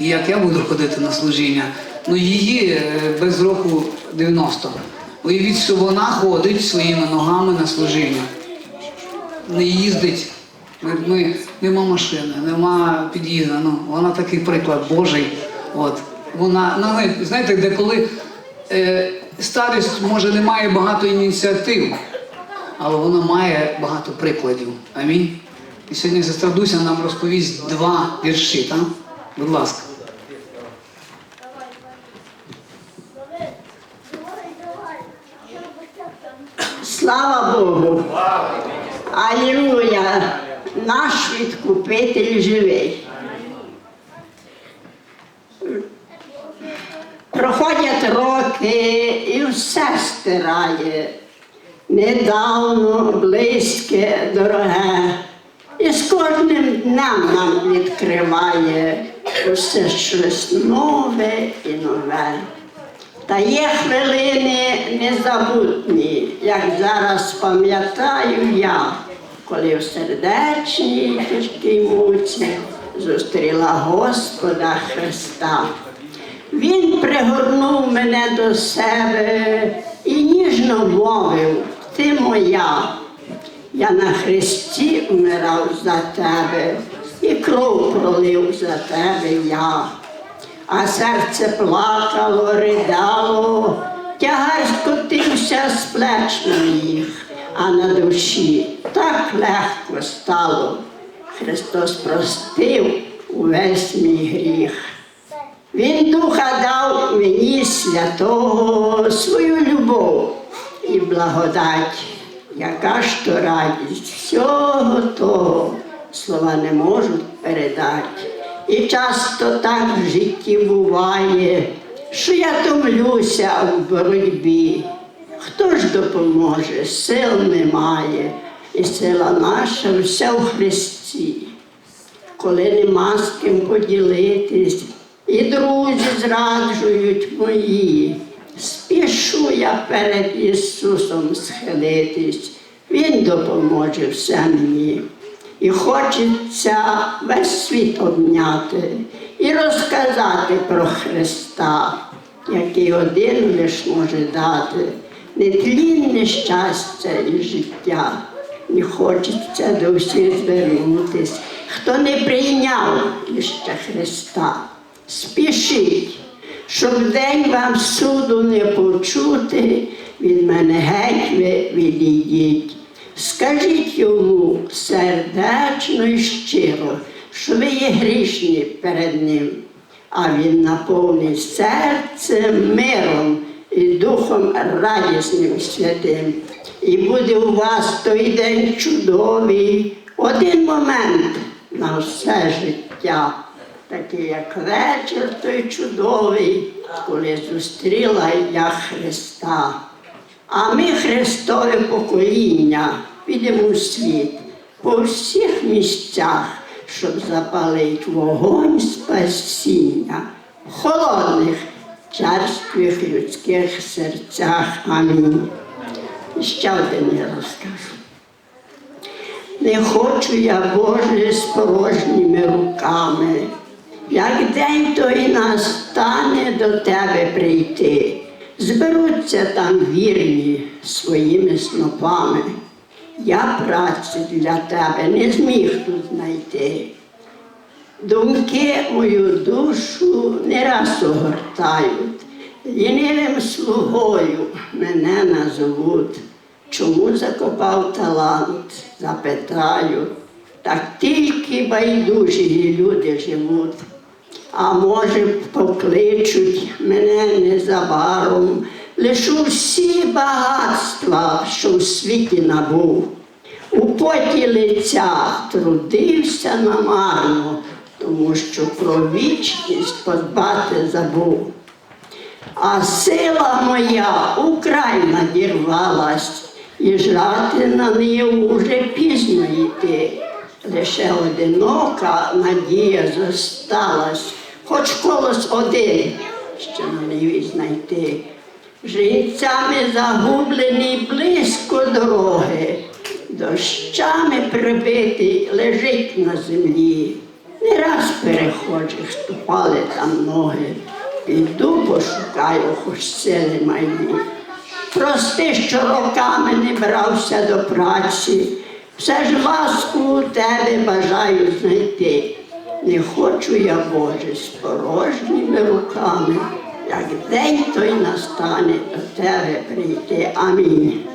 і як я буду ходити на служіння. Ну її е, без року 90. Уявіть, що вона ходить своїми ногами на служіння. Не їздить. Ми, ми, нема машини, нема під'їзду. Ну, вона такий приклад Божий. От. Вона, ну, знаєте, деколи е, старість може не має багато ініціатив, але вона має багато прикладів. Амінь. І сьогодні сестра Дуся нам розповість два вірші, так? Будь ласка. Слава Богу! Алілуя! Наш відкупитель живий. Проходять роки і все стирає. Недавно, близьке, дороге. І з кожним днем нам відкриває усе щось нове і нове. Та є хвилини незабутні, як зараз пам'ятаю я, коли в сердечній тяжкій муці зустріла Господа Христа. Він пригорнув мене до себе і ніжно мовив, ти моя. Я на хресті вмирав за тебе, і кров пролив за тебе я а серце плакало, ридало, тягар скотився з плеч моїх, а на душі так легко стало. Христос простив увесь мій гріх. Він духа дав мені святого свою любов і благодать, яка ж то радість всього того слова не можуть передати. І часто так в житті буває, що я томлюся в боротьбі. Хто ж допоможе? Сил немає, і сила наша вся в Христі. Коли нема з ким поділитись, і друзі зраджують мої, спішу я перед Ісусом схилитись, Він допоможе все мені. І хочеться весь світ обняти і розказати про Христа, який один лиш може дати нетлінне щастя і життя. І хочеться до всіх звернутись, хто не прийняв іще Христа. Спішіть, щоб день вам суду не почути, від мене геть ви відійдіть. Скажіть йому сердечно і щиро, що ви є грішні перед ним, а він наповнить серце миром і духом радісним святим. І буде у вас той день чудовий, один момент на все життя, такий як вечір той чудовий, коли зустріла я Христа. А ми Христове покоління підемо в світ по всіх місцях, щоб запалити вогонь спасіння в холодних, черствих людських серцях. Амінь. Ще один я розкажу. Не хочу я, Боже, з порожніми руками, як день той настане до Тебе прийти. Зберуться там вірні своїми снопами. Я праці для тебе не зміг тут знайти. Думки мою душу не раз огортають, лінивим слугою мене назовуть. Чому закопав талант, запитаю, так тільки байдужі люди живуть. А може, покличуть мене незабаром, лишу всі багатства, що в світі набув. У поті лиця трудився намарно, тому що про вічність подбати забув. А сила моя украй надірвалась, і жати на неї уже пізно йти. Лише одинока надія зосталась, хоч колос один ще неї знайти. Жінцями загублений близько дороги, дощами прибитий лежить на землі. Не раз перехожих ступали там ноги. Піду пошукаю хоч сили мої. Прости, що роками не брався до праці. Все ж ласку у тебе бажаю знайти. Не хочу я, Боже, з порожніми руками, як день той настане до тебе прийти. Амінь.